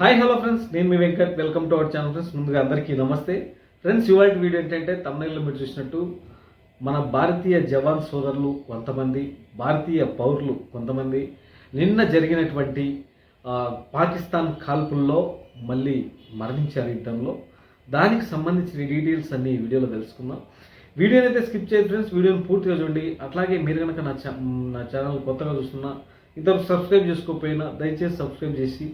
Hi hello friends నేను మీ Venkat. Welcome to our channel friends ముందుగా అందరికీ నమస్తే. ఫ్రెండ్స్ ఇవాళ వీడియో ఏంటంటే తమిళలో మీరు చూసినట్టు మన భారతీయ జవాన్ సోదరులు కొంతమంది భారతీయ పౌరులు కొంతమంది నిన్న జరిగినటువంటి పాకిస్తాన్ కాల్పుల్లో మళ్ళీ మరణించారు యుద్ధంలో. దానికి సంబంధించిన డీటెయిల్స్ అన్ని ఈ వీడియోలో తెలుసుకుందాం. వీడియోని అయితే స్కిప్ చేయదు ఫ్రెండ్స్ వీడియోని పూర్తిగా చూడండి. అట్లాగే మీరు కనుక నా ఛా నా ఛానల్ కొత్తగా చూస్తున్నా ఇంతవరకు సబ్స్క్రైబ్ చేసుకోకపోయినా దయచేసి సబ్స్క్రైబ్ చేసి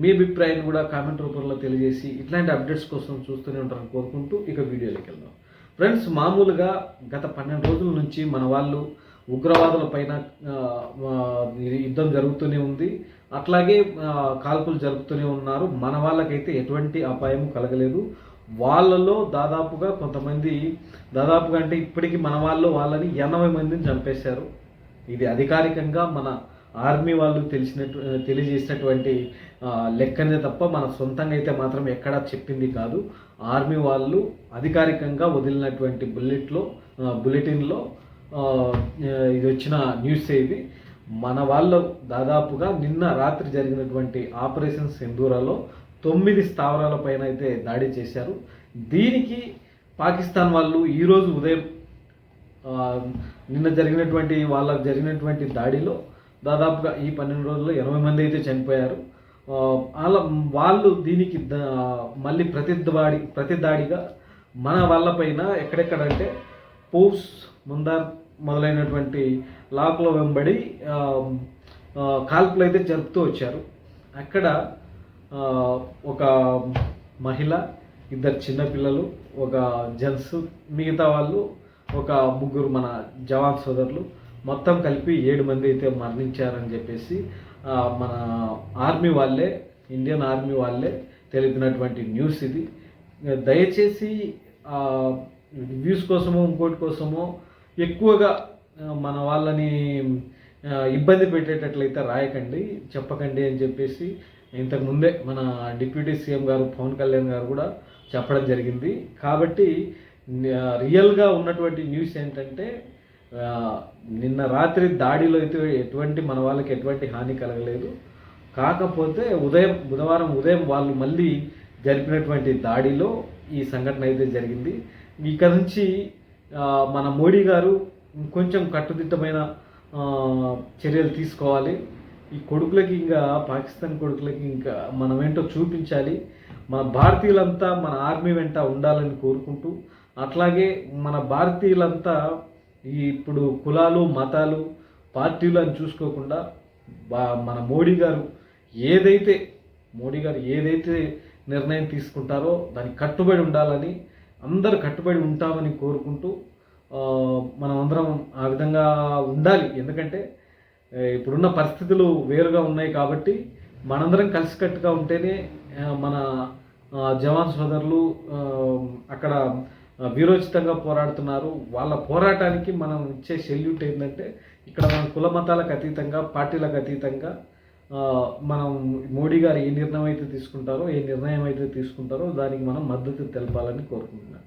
మీ అభిప్రాయాన్ని కూడా కామెంట్ రూపంలో తెలియజేసి ఇట్లాంటి అప్డేట్స్ కోసం చూస్తూనే ఉంటారని కోరుకుంటూ ఇక వీడియోలోకి వెళ్దాం. ఫ్రెండ్స్ మామూలుగా గత పన్నెండు రోజుల నుంచి మన వాళ్ళు ఉగ్రవాదుల పైన యుద్ధం జరుగుతూనే ఉంది. అట్లాగే కాల్పులు జరుపుతూనే ఉన్నారు. మన వాళ్ళకైతే ఎటువంటి అపాయం కలగలేదు. వాళ్ళలో దాదాపుగా కొంతమంది దాదాపుగా అంటే ఇప్పటికీ మన వాళ్ళు వాళ్ళని ఎనభై మందిని చంపేశారు. ఇది అధికారికంగా మన ఆర్మీ వాళ్ళు తెలిసినట్టు తెలియజేసినటువంటి లెక్కనే తప్ప మన సొంతంగా అయితే మాత్రం ఎక్కడా చెప్పింది కాదు. ఆర్మీ వాళ్ళు అధికారికంగా వదిలినటువంటి బుల్లెట్లో బులెటిన్లో ఇది వచ్చిన న్యూస్ ఇది. మన వాళ్ళు దాదాపుగా నిన్న రాత్రి జరిగినటువంటి ఆపరేషన్ సింధూరాలో తొమ్మిది స్థావరాల పైన అయితే దాడి చేశారు. దీనికి పాకిస్తాన్ వాళ్ళు ఈరోజు ఉదయం నిన్న జరిగినటువంటి వాళ్ళకు జరిగినటువంటి దాడిలో దాదాపుగా ఈ పన్నెండు రోజుల్లో ఎనభై మంది అయితే చనిపోయారు. అలా వాళ్ళ వాళ్ళు దీనికి మళ్ళీ ప్రతిదాడి ప్రతిదాడిగా మన వాళ్ళపైన ఎక్కడెక్కడంటే పౌస్ ముందార్ మొదలైనటువంటి లాక్లో వెంబడి కాల్పులు అయితే జరుపుతూ వచ్చారు. అక్కడ ఒక మహిళ ఇద్దరు చిన్నపిల్లలు ఒక జెంట్స్ మిగతా వాళ్ళు ఒక ముగ్గురు మన జవాన్ సోదరులు మొత్తం కలిపి ఏడు మంది అయితే మరణించారని చెప్పేసి మన ఆర్మీ వాళ్ళే ఇండియన్ ఆర్మీ వాళ్ళే తెలిపినటువంటి న్యూస్ ఇది. దయచేసి వ్యూస్ కోసమో ఇంకోటి కోసమో ఎక్కువగా మన వాళ్ళని ఇబ్బంది పెట్టేటట్లయితే రాయకండి చెప్పకండి అని చెప్పేసి ఇంతకుముందే మన డిప్యూటీ సీఎం గారు పవన్ కళ్యాణ్ గారు కూడా చెప్పడం జరిగింది. కాబట్టి రియల్గా ఉన్నటువంటి న్యూస్ ఏంటంటే నిన్న రాత్రి దాడిలో అయితే ఎటువంటి మన వాళ్ళకి ఎటువంటి హాని కలగలేదు. కాకపోతే ఉదయం బుధవారం ఉదయం వాళ్ళు మళ్ళీ జరిపినటువంటి దాడిలో ఈ సంఘటన అయితే జరిగింది. ఇక నుంచి మన మోడీ గారు కొంచెం కట్టుదిట్టమైన చర్యలు తీసుకోవాలి. ఈ కొడుకులకి ఇంకా పాకిస్తాన్ కొడుకులకి ఇంకా మనం ఏంటో చూపించాలి. మన భారతీయులంతా మన ఆర్మీ వెంట ఉండాలని కోరుకుంటూ అట్లాగే మన భారతీయులంతా ఈ ఇప్పుడు కులాలు మతాలు పార్టీలు అని చూసుకోకుండా బా- మన మోడీ గారు ఏదైతే మోడీ గారు ఏదైతే నిర్ణయం తీసుకుంటారో దానికి కట్టుబడి ఉండాలని అందరు కట్టుబడి ఉంటామని కోరుకుంటూ మనం అందరం ఆ విధంగా ఉండాలి. ఎందుకంటే ఇప్పుడున్న పరిస్థితులు వేరుగా ఉన్నాయి కాబట్టి మనందరం కలిసికట్టుగా ఉంటేనే మన జవాన్ సోదరులు అక్కడ వీరోచితంగా పోరాడుతున్నారు. వాళ్ళ పోరాటానికి మనం ఇచ్చే సెల్యూట్ ఏంటంటే ఇక్కడ మనం కుల మతాలకు అతీతంగా పార్టీలకు అతీతంగా మనం మోడీ గారు ఏ నిర్ణయం అయితే తీసుకుంటారో ఏ నిర్ణయం అయితే తీసుకుంటారో దానికి మనం మద్దతు తెలపాలని కోరుకుంటున్నాను.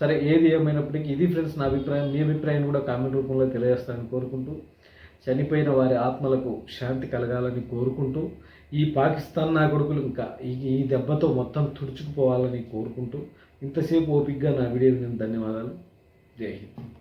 సరే ఏది ఏమైనప్పటికీ ఇది ఫ్రెండ్స్ నా అభిప్రాయం. మీ అభిప్రాయం కూడా కామెంట్ రూపంలో తెలియజేస్తానని కోరుకుంటూ చనిపోయిన వారి ఆత్మలకు శాంతి కలగాలని కోరుకుంటూ ఈ పాకిస్తాన్ నా కొడుకులు ఇంకా ఈ ఈ దెబ్బతో మొత్తం తుడుచుకుపోవాలని కోరుకుంటూ ఇంతసేపు ఓపిక్గా నా వీడియో ధన్యవాదాలు. జై హింద్.